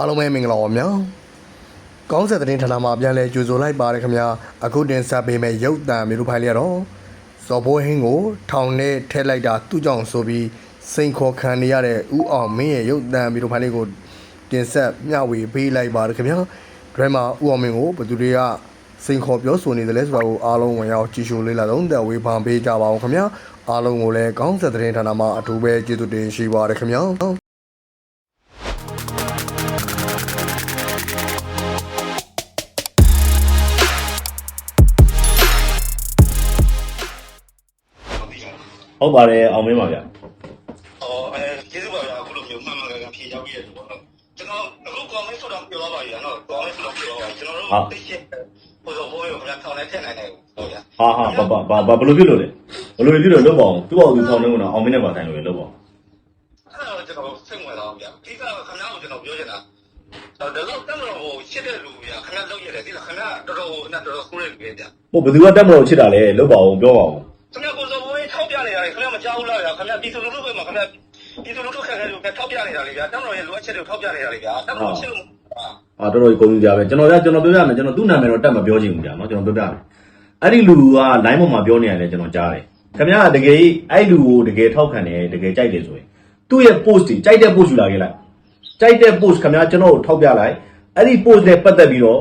အားလုံးပဲမင်္ဂလာပါဗျာကောင်းဆက်သတင်းဌာနမှာပြန်လဲကြိုဆိုလိုက်ပါတယ်ခင်ဗျာအခုတင်ဆက်ပေးမယ့်ရုပ်သံမျိုးဖိုင်လေးကတော့ဇော်ဘိုးဟင်းကိုထောင်ထဲထည့်လိုက်တာသူ့ကြောင့်ဆိုပြီးစိန်ခေါ်ခံနေရတဲ့ဥအောင်မင်းရဲ့ရုပ်သံမျိုးဖိုင်လေးကိုတင်ဆက်မျှဝေပေးလိုက်ပါတယ်ခင်ဗျာဒရမာဥအောင်မင်းကိုဘယ်သူတွေကစိန်ခေါ်ပြောဆိုနေတယ်လဲဆိုတာကိုအားလုံးဝင်ရောက်ကြည့်ရှုလေ့လာသုံးသပ်ဝေဖန်ပေးကြပါအောင်ခင်ဗျာအားလုံးကိုလည်းကောင်းဆက်သတင်းဌာနမှာအထူးပဲကျေးဇူးတင်ရှိပါတယ်ခင်ဗျာ ဟုတ်ပါတယ်အောင်မင်းပါဗျာ။အော်အဲကျေးဇူးပါဗျာအခုလိုမျိုးမှန်မှန်ကန်ကန်ဖြေရောက်ပြရတယ်ပေါ့နော်။ကျွန်တော်အခုကောင်းမင်းဆိုတော့ပြောပါပါဗျာနော်။ကောင်းမင်းဆိုတော့ပြောပါကျွန်တော်တို့သိချင်ဟိုဆိုဘိုးရောခင်ဗျာထောင်ထဲထည့်နိုင်တယ်ဟုတ်ဗျာဟာဟာဘာဘာဘာဘာဘယ်လိုဖြစ်လို့လဲဘယ်လိုဖြစ်လို့လုပ်ပါအောင်သူ့အောင်သူထောင်းနေကတော့အောင်မင်းနဲ့ပါဆိုင်လို့လေလုပ်ပါအောင်။အဲ့တော့ကျွန်တော်စိတ်ဝင်စားအောင်ဗျာ။ဒီကခင်ဗျားကိုကျွန်တော်ပြောချင်တာဒါတော့တမလို့ဟိုရှစ်တဲ့လူဗျာခင်ဗျားလောက်ရတယ်ဒီလားခင်ဗျားတော်တော်ဟိုနဲ့တော်တော်ဆိုးတဲ့လူပဲဗျာဟိုဘယ်သူကတက်မလို့ချစ်တာလဲလုပ်ပါအောင်ပြောပါအောင်။ခင်ဗျားကိုဆိုဘိုးထောက်ပြနေရတယ်ခင်ဗျားမကြောက်ဘူးလားဗျာခင်ဗျားပြည်သူလူထုပဲမှာခင်ဗျားပြည်သူလူ ထုခက်ခဲလို့ထောက်ပြနေတာလေဗျာတမလို့ရဲ့လိုအပ်ချက်တွေထောက်ပြနေတာလေဗျာတမလို့ချစ်လို့ဟာတော်တော်ကြီးကုန်ကြပဲကျွန်တော်ကကျွန်တော်ပြောပြမယ်ကျွန်တော်သူ့နာမည်တော့တက်မပြောချင်ဘူးကြာနော်ကျွန်တော်ပြောပြမယ်အဲ့ဒီလူက line ပေါ်မှာပြောနေရတယ်ကျွန်တော်ကြားတယ်ခင်ဗျားကတကယ်အဲ့လူကိုတကယ်ထောက်ခံတယ်တကယ်ကြိုက်တယ်ဆိုရင်သူ့ရဲ့ post တွေကြိုက်တဲ့ post ယူလာခဲ့လိုက်ကြိုက်တဲ့ post ခင်ဗျားကျွန်တော်ကိုထောက်ပြလိုက်အဲ့ဒီ post နဲ့ပတ်သက်ပြီးတော့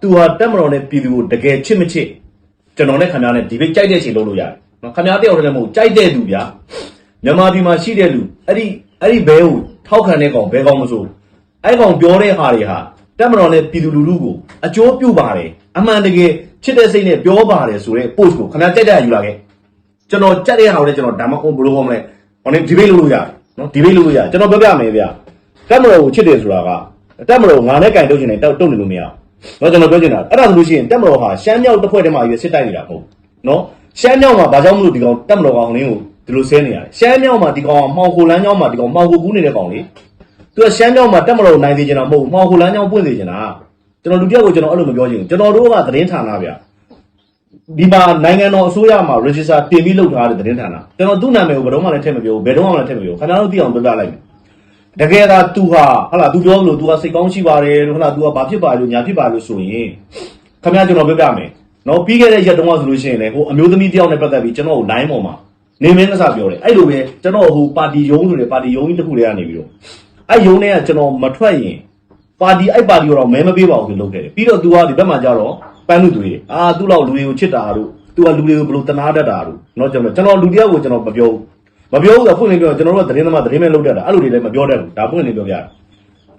သူဟာတက်မတော်နဲ့ပြည်သူကိုတကယ်ချစ်မချစ်ကျွန်တော်နဲ့ခင်ဗျားနဲ့ဒီဘိတ်ကြိုက်တဲ့ချိန်လုပ်လို့ရတယ်နော်ခင်ဗျားတယောက်တည်းလည်းမဟုတ်ကြိုက်တဲ့သူဗျာမြန်မာပြည်မှာရှိတဲ့လူအဲ့ဒီ အဲ့ဒီဘဲကိုထောက်ခံတဲ့ကောင်ဘဲကောင်မဆိုအဲ့ကောင်ပြောတဲ့ဟာတွေဟာတက်မတော်နဲ့ပြည်သူလူထုကိုအကျိုးပြုပါတယ်အမှန်တကယ်ချစ်တဲ့စိတ်နဲ့ပြောပါတယ်ဆိုတဲ့ post ကိုခဏတက်တက်ယူလာခဲ့ကျွန်တော်ကြက်တဲ့ဟာကိုလည်းကျွန်တော်ဒါမှမဟုတ်ဘလို့ဟောမလဲဟိုနေ့ဒီဘိတ်လုပ်လို့ရတယ်နော်ဒီဘိတ်လုပ်လို့ရကျွန်တော်ပြောပြမယ်ဗျတက်မတော်ကိုချစ်တယ်ဆိုတာကတက်မတော်ငါနဲ့ကင်တုတ်ချင်တယ်တောက်တုတ်နေလို့မရအောင်နော်ကျွန်တော်ပြောချင်တာအဲ့ဒါဆိုလို့ရှိရင်တက်မတော်ဟာရှမ်းမြောက်တစ်ဖွဲ့တည်းမှာရွေးစစ်တိုက်နေတာမဟုတ်နော်ရှမ်းမြောက်မှာဘာကြောင့်မလို့ဒီကောင်တက်မတော်ကောင်လင်းကို ဒီလိုဆဲနေရလဲရှမ်းမြောက်မှာဒီကောင်ကမှောင်ခိုလန်းကျောင်းမှာဒီကောင်မှောင်ခိုကူးနေတဲ့ကောင်လေသူကရှမ်းမြောက်မှာတက်မတော်ကိုနိုင်သေးချင်တာမဟုတ်ဘူးမှောင်ခိုလန်းကျောင်းပွင့်သေးချင်တာကျွန်တော်လူတစ်ယောက်ကိုကျွန်တော်အဲ့လိုမပြောချင်ဘူးကျွန်တော်တို့ကသတင်းဌာနဗျဒီမှာနိုင်ငံတော်အစိုးရမှာ register တင်ပြီးလုပ်ထားတဲ့သတင်းဌာနကျွန်တော်သူ့နာမည်ကိုဘယ်တော့မှလည်းထည့်မပြောဘူးဘယ်တော့မှလည်းထည့်မပြောဘူးခင်ဗျားတို့သိအောင်ပြောပြလိုက်မယ် တကယ်သာ तू ဟာဟာလာ तू ပြောလို့ तू ဟာစိတ်ကောင်းရှိပါတယ်လို့ဟာလာ तू ဟာဘာဖြစ်ပါလို့ညာဖြစ်ပါလို့ဆိုရင်ခင်ဗျားကျွန်တော်ပြောပြမယ်နော်ပြီးခဲ့တဲ့ရက်တုန်းကဆိုလို့ရှိရင်လေဟိုအမျိုးသမီးတယောက်နဲ့ပတ်သက်ပြီးကျွန်တော်ကို line ပေါ်မှာ နေမင်းကစားပြောတယ်အဲ့လိုပဲကျွန်တော်ဟိုပါတီယုံဆိုတဲ့ပါတီယုံကြီးတစ်ခုတည်းကနေပြီးတော့အဲ့ယုံထဲကကျွန်တော်မထွက်ရင်ပါတီအဲ့ပါတီတော့မဲမပေးပါဘူးလို့လုပ်ခဲ့တယ်ပြီးတော့ तू ကဒီဘက်မှာကြတော့ပန်းလူတွေအာသူ့လောက်လူတွေကိုချစ်တာတို့ तू ကလူတွေကိုဘလို့တနာတတ်တာတို့เนาะကျွန်တော်ကျွန်တော်လူတယောက်ကိုကျွန်တော်မပြောဘူးမပြောဘူးဆိုဖွင့်နေပြောကျွန်တော်တို့ကသတင်းသမားသတင်းမဲ့လုပ်တတ်တာအဲ့လိုတွေလည်းမပြောတတ်ဘူးဒါဖွင့်နေပြောပြတာ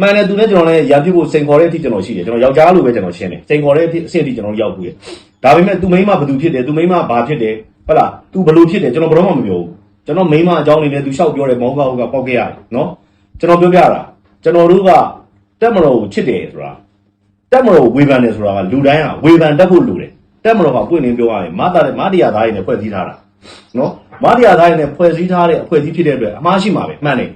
မှန်တယ်သူလည်းကျွန်တော်လည်းရံပြဖို့စိန်ခေါ်တဲ့အထိကျွန်တော်ရှိတယ်ကျွန်တော်ယောက်ျားလိုပဲကျွန်တော်ရှင်းတယ်စိန်ခေါ်တဲ့အထိအဆင့်အထိကျွန်တော်ရောက်ဘူးရဒါပေမဲ့သူမိန်းမဘာသူဖြစ်တယ်သူမိန်းမဘာဖြစ်တယ် ဟုတ်လားသူဘယ်လိုဖြစ်တယ်ကျွန်တော်ဘယ်တော့မှမပြောဘူးကျွန်တော်မိန်းမအကြောင်းနေနဲ့သူလျှောက်ပြောတယ်မောင်ကောက်ကပေါက်ခဲ့ရတယ်နော်ကျွန်တော်ပြောပြတာကျွန်တော်တို့ကတက်မတော်ကိုချစ်တယ်ဆိုတာတက်မတော်ကိုဝေဖန်တယ်ဆိုတာကလူတိုင်းကဝေဖန်တတ်ဖို့လိုတယ်တက်မတော်ကပွင့်လင်းပြောရရင်မတာတဲ့မတရားသားရည်နဲ့ဖွဲ့စည်းထားတာနော်မတရားသားရည်နဲ့ဖွဲ့စည်းထားတဲ့အဖွဲ့အစည်းဖြစ်တဲ့အတွက်အမှားရှိမှာပဲမှန်တယ်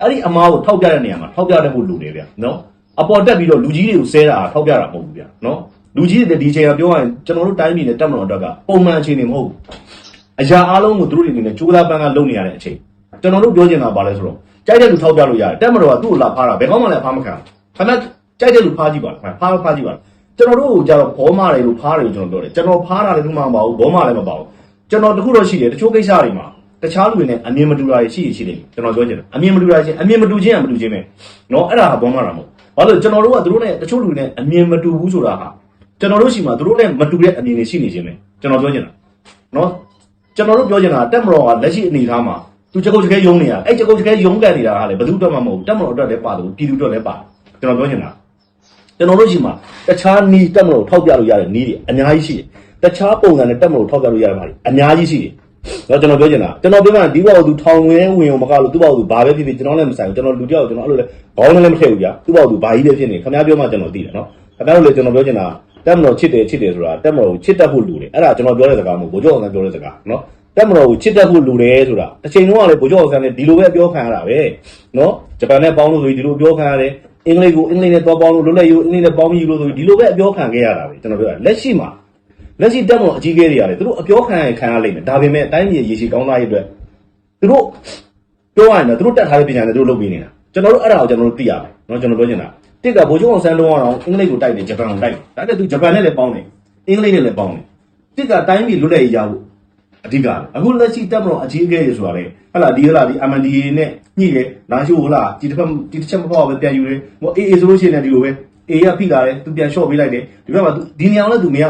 အဲ့ဒီအမားကိုထောက်ပြတဲ့နေရာမှာထောက်ပြတတ်ဖို့လိုတယ်ဗျနော်အပေါ်တက်ပြီးတော့လူကြီးတွေကိုဆဲတာထောက်ပြတာမဟုတ်ဘူးဗျနော်လူကြီးတွေဒီအချိန်ကပြောရရင်ကျွန်တော်တို့တိုင်းပြည်နဲ့တက်မတော်အတွက်ကပုံမှန်အခြေအနေမဟုတ်ဘူး အရာအားလုံးကိုသူတို့တွေအနေနဲ့ကြိုးစားပန်းကလုပ်နေရတဲ့အချိန်ကျွန်တော်တို့ပြောချင်တာပါလဲဆိုတော့ကြိုက်တဲ့လူထောက်ပြလို့ရတယ်တက်မတော်ကသူ့ကိုလာဖားတာဘယ်ကောင်းမှလည်းဖားမခံဘူးခဏကြိုက်တဲ့လူဖားကြည့်ပါလားဖားဖားကြည့်ပါလားကျွန်တော်တို့ကိုကြတော့ဘောမတယ်လို့ဖားတယ်လို့ကျွန်တော်ပြောတယ်ကျွန်တော်ဖားတာလည်းဘူးမှမပါဘူးဘောမလည်းမပါဘူးကျွန်တော်တခုတော့ရှိတယ်တချို့ကိစ္စတွေမှာ တခြားလူတွေနဲ့အမြင်မတူတာတွေရှိရရှိတယ်ကျွန်တော်ပြောချင်တယ်အမြင်မတူတာချင်းအမြင်မတူချင်းကမတူချင်းပဲเนาะအဲ့ဒါကဘောမှာတာမဟုတ်ဘာလို့ကျွန်တော်တို့ကသူတို့နဲ့တချို့လူတွေနဲ့အမြင်မတူဘူးဆိုတာဟာကျွန်တော်တို့ရှိမှသူတို့နဲ့မတူတဲ့အမြင်တွေရှိနေခြင်းပဲကျွန်တော်ပြောချင်တာเนาะ ကျွန်တော်တို့ပြောချင်တာတက်မတော်ကလက်ရှိအနေအထားမှာသူချက်ကုတ်ချက်ခဲယုံနေရအဲ့ချက်ကုတ်ချက်ခဲယုံကန်နေတာကလည်းဘယ်သူအတွက်မှမဟုတ်ဘူးတက်မတော်အတွက်လည်းပါတယ်ပြည်သူအတွက်လည်းပါကျွန်တော်ပြောချင်တာကျွန်တော်တို့ရှိမှတခြားနီးတက်မတော်ထောက်ပြလို့ရတဲ့နီးတွေအများကြီးရှိတယ်တခြားပုံစံနဲ့တက်မတော်ထောက်ပြလို့ရတဲ့ဟာတွေအများကြီးရှိတယ်တော့ကျွန်တော်ပြောချင်တာကျွန်တော်ပြောမှဒီဘောက်သူထောင်ဝင်းဝင်အောင်မကလို့သူ့ဘောက်သူဘာပဲဖြစ်ဖြစ်ကျွန်တော်လည်းမဆိုင်ဘူးကျွန်တော်လူတယောက်ကျွန်တော်အဲ့လိုလဲခေါင်းလည်းမထည့်ဘူးဗျာသူ့ဘောက်သူဘာကြီးပဲဖြစ်နေခင်ဗျားပြောမှကျွန်တော်သိတယ်နော်ခင်ဗျားတို့လည်းကျွန်တော်ပြောချင်တာ တက်မတော်ချစ်တယ်ချစ်တယ်ဆိုတာတက်မတော်ကိုချစ်တတ်ဖို့လူတယ်အဲ့ဒါကျွန်တော်ပြောတဲ့စကားမဟုတ်ဘိုးကျော်အောင်ဆန်းပြောတဲ့စကားနော်တက်မတော်ကိုချစ်တတ်ဖို့လူတယ်ဆိုတာတစ်ချိန်လုံးကလေဘိုးကျော်အောင်ဆန်းလည်းဒီလိုပဲပြောခံရတာပဲနော်ဂျပန်နဲ့ပေါင်းလို့ဆိုပြီးဒီလိုပြောခံရတယ်အင်္ဂလိပ်ကိုအင်္ဂလိပ်နဲ့သွားပေါင်းလို့လွတ်လပ်ယူအင်္ဂလိပ်နဲ့ပေါင်းပြီးယူလို့ဆိုပြီးဒီလိုပဲအပြောခံခဲ့ရတာပဲကျွန်တော်ပြောတာလက်ရှိမှာလက်ရှိတက်မတော်အကြီးအကဲတွေကလေသူတို့အပြောခံရခံရလိမ့်မယ်ဒါပေမဲ့အတိုင်းပြည်ရေရှည်ကောင်းသားရေးအတွက်သူတို့ပြောရရင်တော့သူတို့တက်ထားတဲ့ပညာနဲ့သူတို့လုပ်ပေးနေတာကျွန်တော်တို့အဲ့ဒါကိုကျွန်တော်တို့သိရမယ်နော်ကျွန်တော်ပြောချင်တာ တစ်ကဗိုလ်ချုပ်အောင်ဆန်းလုံးအောင်အင်္ဂလိပ်ကိုတိုက်တယ်ဂျပန်ကိုတိုက်တယ်ဒါတဲ့သူဂျပန်နဲ့လည်းပေါင်းတယ်အင်္ဂလိပ်နဲ့လည်းပေါင်းတယ်တစ်ကတိုင်းပြည်လွတ်လပ်ရေးရဖို့အဓိကလေအခုလက်ရှိတက်မလို့အကြီးအကဲတွေဆိုတာလေဟလာဒီဟလာဒီ MNDA နဲ့ညှိတယ်လာရှိုးဟလာဒီတစ်ဖက်ဒီတစ်ချက်မပေါ့ပဲပြန်ယူတယ်ဟိုအေးအေးဆိုလို့ရှိရင်လည်းဒီလိုပဲအေးရဖိလာတယ်သူပြန်လျှော့ပေးလိုက်တယ်ဒီဘက်မှာဒီနေအောင်လည်းသူမရ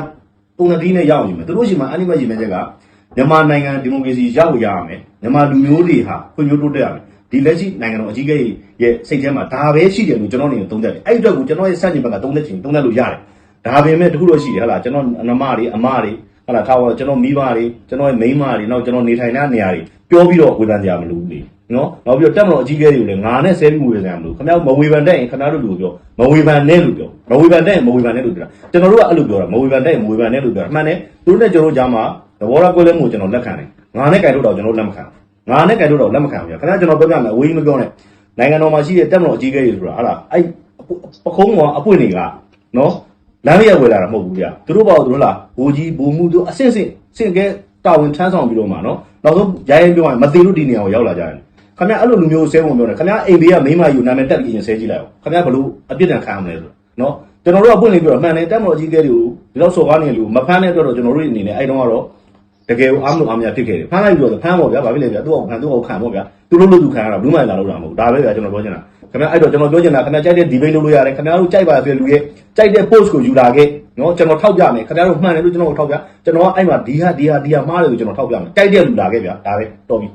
ပုံစံတီးနဲ့ရအောင်ယူမယ်သူတို့ရှိမှအနိမတ်ယူမယ်ချက်ကမြန်မာနိုင်ငံဒီမိုကရေစီရောက်ရရမယ်မြန်မာလူမျိုးတွေဟာဖွံ့ဖြိုးတိုးတက်ရမယ် ဒီလက်ရှိနိုင်ငံတော်အကြီးအကဲရဲ့စိတ်ထဲမှာဒါပဲရှိတယ်လို့ကျွန်တော်အနေနဲ့သုံးသပ်တယ်အဲ့ဒီအတွက်ကိုကျွန်တော်ရဲ့စန့်ကျင်ဘက်ကသုံးသပ်ချင်သုံးသပ်လို့ရတယ်ဒါပေမဲ့တခုတော့ရှိတယ်ဟလာကျွန်တော်အနမတွေအမတွေဟလာထားပါကျွန်တော်မိဘတွေကျွန်တော်ရဲ့မိန်းမတွေနောက်ကျွန်တော်နေထိုင်တဲ့နေရာတွေပြောပြီးတော့ဝေဖန်ကြရမလို့လေနော်နောက်ပြီးတော့တက်မတော်အကြီးအကဲတွေကိုလည်းငါနဲ့ဆဲပြီးဝေဖန်ကြမလို့ခင်ဗျားမဝေဖန်တဲ့ရင်ခင်ဗျားတို့လူပြောမဝေဖန်နဲ့လို့ပြောမဝေဖန်တဲ့ရင်မဝေဖန်နဲ့လို့ပြောကျွန်တော်တို့ကအဲ့လိုပြောတာမဝေဖန်တဲ့ရင်မဝေဖန်နဲ့လို့ပြောတာအမှန်နဲ့သူတို့နဲ့ကျွန်တော်တို့ကြားမှာသဘောထားကွဲလဲမှုကျွန်တော်လက်ခံတယ်ငါနဲ့ကြိုက်တော့ကျွန်တော်လက်မခံဘူး ငါနဲ့ကြိုက်တော့လက်မခံဘူးဗျာခင်ဗျာကျွန်တော်ပြောပြမယ်အဝေးမပြောနဲ့နိုင်ငံတော်မှာရှိတဲ့တက်မတော်အကြီးအကဲတွေဆိုတာဟာလားအဲ့ပခုံးကအပွင့်တွေကနော်လမ်းရဝယ်လာတာမဟုတ်ဘူးဗျာသူတို့ဘာလို့သူတို့လားဘူကြီးဘူမှုတို့အဆင့်ဆင့်စင့်ကဲတာဝန်ထမ်းဆောင်ပြီးတော့မှနော်နောက်ဆုံးရိုင်းရင်ပြောရင်မသေးလို့ဒီနေရာကိုရောက်လာကြတယ်ခင်ဗျာအဲ့လိုလူမျိုးဆဲဝင်ပြောတယ်ခင်ဗျာအိမ်ဘေးကမိန်းမယူနာမည်တက်ပြီးရင်ဆဲကြည့်လိုက်အောင်ခင်ဗျာဘလို့အပြစ်ဒဏ်ခံရမလဲဆိုနော်ကျွန်တော်တို့ကပွင့်နေပြီးတော့မှန်တယ်တက်မတော်အကြီးအကဲတွေကိုဒီတော့စော်ကားနေလူမဖမ်းတဲ့အတွက်တော့ကျွန်တော်တို့အနေနဲ့အဲ့တုန်းကတော့ တကယ်ကိုအားမလို့အားမရဖြစ်ခဲ့တယ်ဖမ်းလိုက်ပြီးတော့ဖမ်းပေါ့ဗျာဘာဖြစ်လဲဗျာသူ့အောင်ဖမ်းသူ့အောင်ခံပေါ့ဗျာသူတို့လို့သူခံရတာဘူးမှလာလို့လာမဟုတ်ဒါပဲဗျာကျွန်တော်ပြောချင်တာခင်ဗျာအဲ့တော့ကျွန်တော်ပြောချင်တာခင်ဗျာကြိုက်တဲ့ debate လုပ်လို့ရတယ်ခင်ဗျာတို့ကြိုက်ပါဆိုလူရဲ့ကြိုက်တဲ့ post ကိုယူလာခဲ့နော်ကျွန်တော်ထောက်ပြမယ်ခင်ဗျာတို့မှန်တယ်လို့ကျွန်တော်ထောက်ပြကျွန်တော်ကအဲ့မှာဒီဟာဒီဟာဒီဟာမှားတယ်လို့ကျွန်တော်ထောက်ပြမယ်ကြိုက်တဲ့လူလာခဲ့ဗျာဒါပဲတော်ပြီ